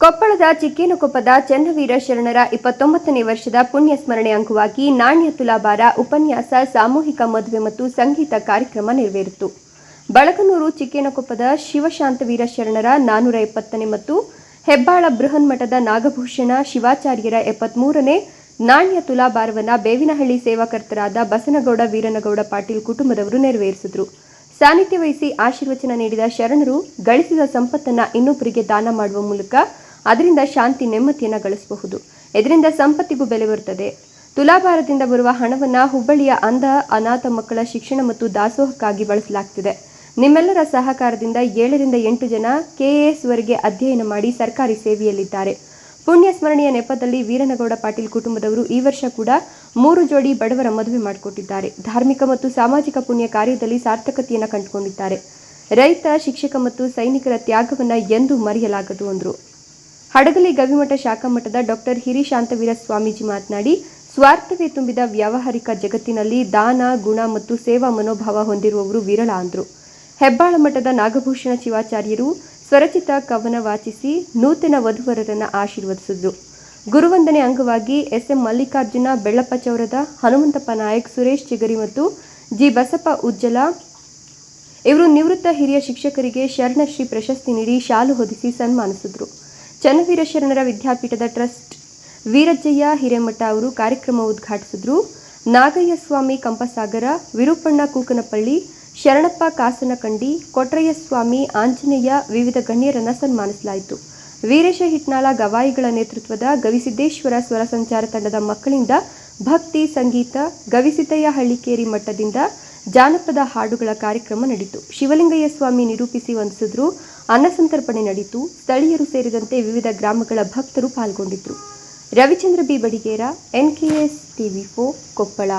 ಕೊಪ್ಪಳದ ಚಿಕ್ಕೇನಕೊಪ್ಪದ ಚನ್ನವೀರ ಶರಣರ ಇಪ್ಪತ್ತೊಂಬತ್ತನೇ ವರ್ಷದ ಪುಣ್ಯ ಸ್ಮರಣೆ ಅಂಗವಾಗಿ ನಾಣ್ಯ ತುಲಾಭಾರ, ಉಪನ್ಯಾಸ, ಸಾಮೂಹಿಕ ಮದುವೆ ಮತ್ತು ಸಂಗೀತ ಕಾರ್ಯಕ್ರಮ ನೆರವೇರಿತು. ಬಳಕನೂರು ಚಿಕ್ಕೇನಕೊಪ್ಪದ ಶಿವಶಾಂತವೀರ ಶರಣರ ನಾನೂರ ಎಪ್ಪತ್ತನೇ ಮತ್ತು ಹೆಬ್ಬಾಳ ಬೃಹನ್ಮಠದ ನಾಗಭೂಷಣ ಶಿವಾಚಾರ್ಯರ ಎಪ್ಪತ್ಮೂರನೇ ನಾಣ್ಯ ತುಲಾಭಾರವನ್ನು ಬೇವಿನಹಳ್ಳಿ ಸೇವಾಕರ್ತರಾದ ಬಸನಗೌಡ, ವೀರನಗೌಡ ಪಾಟೀಲ್ ಕುಟುಂಬದವರು ನೆರವೇರಿಸಿದರು. ಸಾನ್ನಿಧ್ಯ ವಹಿಸಿ ಆಶೀರ್ವಚನ ನೀಡಿದ ಶರಣರು ಗಳಿಸಿದ ಸಂಪತ್ತನ್ನು ಇನ್ನೊಬ್ಬರಿಗೆ ದಾನ ಮಾಡುವ ಮೂಲಕ ಅದರಿಂದ ಶಾಂತಿ ನೆಮ್ಮದಿಯನ್ನು ಗಳಿಸಬಹುದು. ಇದರಿಂದ ಸಂಪತ್ತಿಗೂ ಬೆಲೆ ಬರುತ್ತದೆ. ತುಲಾಭಾರದಿಂದ ಬರುವ ಹಣವನ್ನು ಹುಬ್ಬಳ್ಳಿಯ ಅಂಧ, ಅನಾಥ ಮಕ್ಕಳ ಶಿಕ್ಷಣ ಮತ್ತು ದಾಸೋಹಕ್ಕಾಗಿ ಬಳಸಲಾಗ್ತಿದೆ. ನಿಮ್ಮೆಲ್ಲರ ಸಹಕಾರದಿಂದ ಏಳರಿಂದ ಎಂಟು ಜನ ಕೆಎಎಸ್ ವರೆಗೆ ಅಧ್ಯಯನ ಮಾಡಿ ಸರ್ಕಾರಿ ಸೇವೆಯಲ್ಲಿದ್ದಾರೆ. ಪುಣ್ಯ ಸ್ಮರಣೆಯ ನೆಪದಲ್ಲಿ ವೀರನಗೌಡ ಪಾಟೀಲ್ ಕುಟುಂಬದವರು ಈ ವರ್ಷ ಕೂಡ ಮೂರು ಜೋಡಿ ಬಡವರ ಮದುವೆ ಮಾಡಿಕೊಟ್ಟಿದ್ದಾರೆ. ಧಾರ್ಮಿಕ ಮತ್ತು ಸಾಮಾಜಿಕ ಪುಣ್ಯ ಕಾರ್ಯದಲ್ಲಿ ಸಾರ್ಥಕತೆಯನ್ನು ಕಂಡುಕೊಂಡಿದ್ದಾರೆ. ರೈತ, ಶಿಕ್ಷಕ ಮತ್ತು ಸೈನಿಕರ ತ್ಯಾಗವನ್ನು ಎಂದೂ ಮರೆಯಲಾಗದು ಅಂದರು. ಹಡಗಲಿ ಗವಿಮಠ ಶಾಖಾ ಮಠದ ಡಾಕ್ಟರ್ ಹಿರಿಶಾಂತವೀರ ಸ್ವಾಮೀಜಿ ಮಾತನಾಡಿ ಸ್ವಾರ್ಥವೇ ತುಂಬಿದ ವ್ಯಾವಹಾರಿಕ ಜಗತ್ತಿನಲ್ಲಿ ದಾನ, ಗುಣ ಮತ್ತು ಸೇವಾ ಮನೋಭಾವ ಹೊಂದಿರುವವರು ವಿರಳ ಅಂದರು. ಹೆಬ್ಬಾಳ ಮಠದ ನಾಗಭೂಷಣ ಶಿವಾಚಾರ್ಯರು ಸ್ವರಚಿತ ಕವನ ವಾಚಿಸಿ ನೂತನ ವಧುವರರನ್ನು ಆಶೀರ್ವದಿಸಿದರು. ಗುರುವಂದನೆ ಅಂಗವಾಗಿ ಎಸ್ಎಂ ಮಲ್ಲಿಕಾರ್ಜುನ, ಬೆಳ್ಳಪ್ಪ ಚೌರದ, ಹನುಮಂತಪ್ಪ ನಾಯಕ್, ಸುರೇಶ್ ಚಿಗರಿ ಮತ್ತು ಜಿ ಬಸಪ್ಪ ಉಜ್ಜಲ ಇವರು ನಿವೃತ್ತ ಹಿರಿಯ ಶಿಕ್ಷಕರಿಗೆ ಶರಣಶ್ರೀ ಪ್ರಶಸ್ತಿ ನೀಡಿ ಶಾಲು ಹೊದಿಸಿ ಸನ್ಮಾನಿಸಿದರು. ಚನ್ನವೀರ ಶರಣರ ವಿದ್ಯಾಪೀಠದ ಟ್ರಸ್ಟ್ ವೀರಜ್ಜಯ್ಯ ಹಿರೇಮಠ ಅವರು ಕಾರ್ಯಕ್ರಮ ಉದ್ಘಾಟಿಸಿದ್ರು. ನಾಗಯ್ಯ ಸ್ವಾಮಿ ಕಂಪಸಾಗರ, ವಿರೂಪಣ್ಣ ಕೂಕನಪಳ್ಳಿ, ಶರಣಪ್ಪ ಕಾಸನಕಂಡಿ, ಕೊಟ್ರಯ್ಯ ಸ್ವಾಮಿ, ಆಂಜನೇಯ ವಿವಿಧ ಗಣ್ಯರನ್ನು ಸನ್ಮಾನಿಸಲಾಯಿತು. ವೀರೇಶ ಹಿಟ್ನಾಳ ಗವಾಯಿಗಳ ನೇತೃತ್ವದ ಗವಿಸಿದ್ದೇಶ್ವರ ಸ್ವರ ಸಂಚಾರ ತಂಡದ ಮಕ್ಕಳಿಂದ ಭಕ್ತಿ, ಸಂಗೀತ, ಗವಿಸಿದ್ದಯ್ಯ ಹಳ್ಳಿಕೇರಿ ಮಟ್ಟದಿಂದ ಜಾನಪದ ಹಾಡುಗಳ ಕಾರ್ಯಕ್ರಮ ನಡೆಯಿತು. ಶಿವಲಿಂಗಯ್ಯ ಸ್ವಾಮಿ ನಿರೂಪಿಸಿ ವಂದಿಸಿದ್ರು. ಅನ್ನಸಂತರ್ಪಣೆ ನಡೆಯಿತು. ಸ್ಥಳೀಯರು ಸೇರಿದಂತೆ ವಿವಿಧ ಗ್ರಾಮಗಳ ಭಕ್ತರು ಪಾಲ್ಗೊಂಡಿದ್ದರು Ravichandra B. Badigera, NKS TV ಫೋ ಕೊಪ್ಪಳ.